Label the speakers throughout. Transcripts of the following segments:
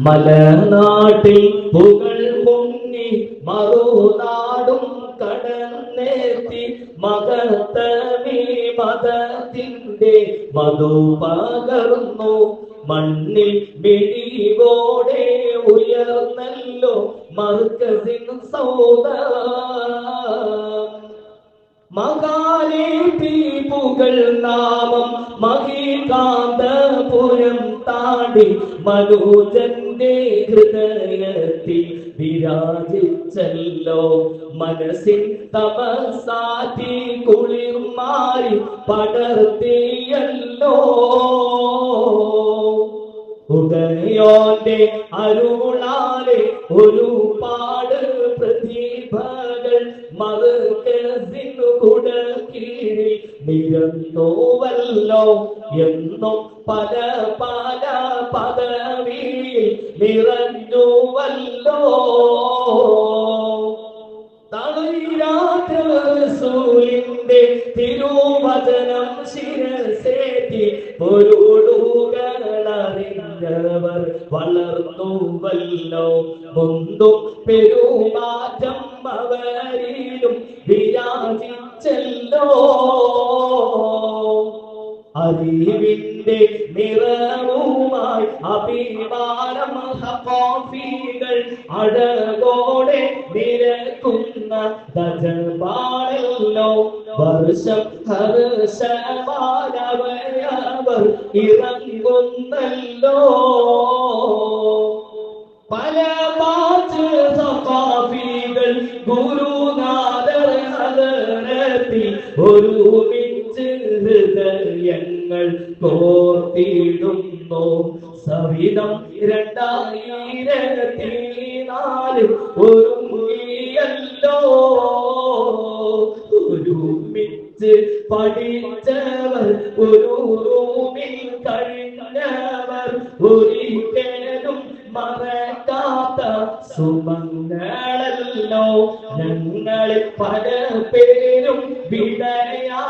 Speaker 1: മലനാട്ടിൽ പുകൾ പൊങ്ങി മറുനാടും കടന്നേത്തി മകത്തമി മതത്തിന്റെ മധു പകർന്നു. മണ്ണിൽ മിഴിവോടെ ഉയർന്നല്ലോ മർക്കസിൻ സൗദ. മകാലേ പീപുകൾ നാമം മഹികാന്തപുരം താടി മനോജന്റെ ഹൃദയത്തിൽ വിരാജിച്ചല്ലോ. മനസ്സിൽ തപസാറ്റി കുളിർ മാറി പടർത്തിയല്ലോ. ഉദയോന്റെ അരുളാലെ ഒരുപാട് പ്രതിഭകൾ മറുകസിനു കുടക്കീഴിൽ നിരന്തോവല്ലോ എന്നും പല നിറഞ്ഞുവല്ലോ തളിരാത്രൂലിന്റെ തിരുവചനം ശിരസേറ്റി പൊരുളുകളറിഞ്ഞവർ വളർന്നുവല്ലോ മുന്തും പെരുമാറ്റം അവരിലും വിരാജിച്ചല്ലോ. അറിവിന്റെ നിറവുമായി അഭിമാനം ഹോഫികൾ അഴകോടെ നിരക്കുന്ന ദജപാടല്ലോ വർഷം ഹർഷമാനവയവർ ഇറങ്ങുന്നല്ലോ. പല പാച്ച് സഫാഫികൾ ഗുരുനാഥർ ഹദരത്തിൽ ഒരുമിച്ച് ഹൃദയങ്ങൾ കോർത്തിടുന്നു സവിധം രണ്ടായിരത്തി നാല് ഒരു ഒരുമിച്ച് പഠിച്ചവർ ഒരു റൂമിൽ കഴിഞ്ഞവർ ഒരിക്കലും മറക്കാത്ത സുമങ്ങളല്ലോ ഞങ്ങൾ പല പേരും വിടയായി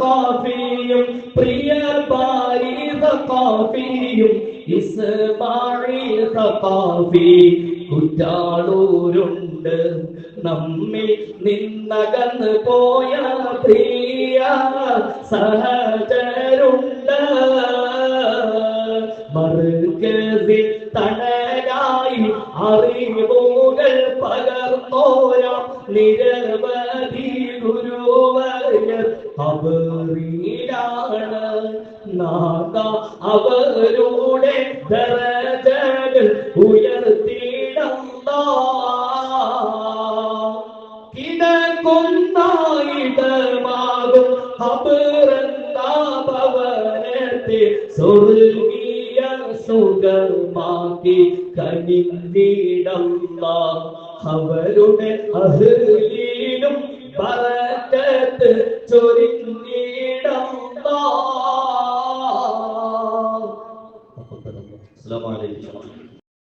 Speaker 1: ഹനീഫാഫിയും പ്രിയ ഭാര്യ സഫാഫിയും ഇസ്മായിൽ സഫാഫി കുറ്റാളൂരുണ്ട് നമ്മിൽ നിന്നകന്ന് പോയ പ്രിയ സഹചരുണ്ട് മറുകതിൽ തണലായി അറിവുകൾ പകർന്നോരാം നിരവധി അവറിലാണ് നാഥ അവരുടെ ദരജകൾ ഉയർത്തിയിടന്ന കിടക്കൊന്നായിടമാകും അപരന്ന ഭവനത്തെ സ്വർഗീയ സുഖമാക്കി കനിന്തിടന്ന അവരുടെ അഹ്ലിയിലും പറക്കത്ത് ചൊരിഞ്ഞിടന്ന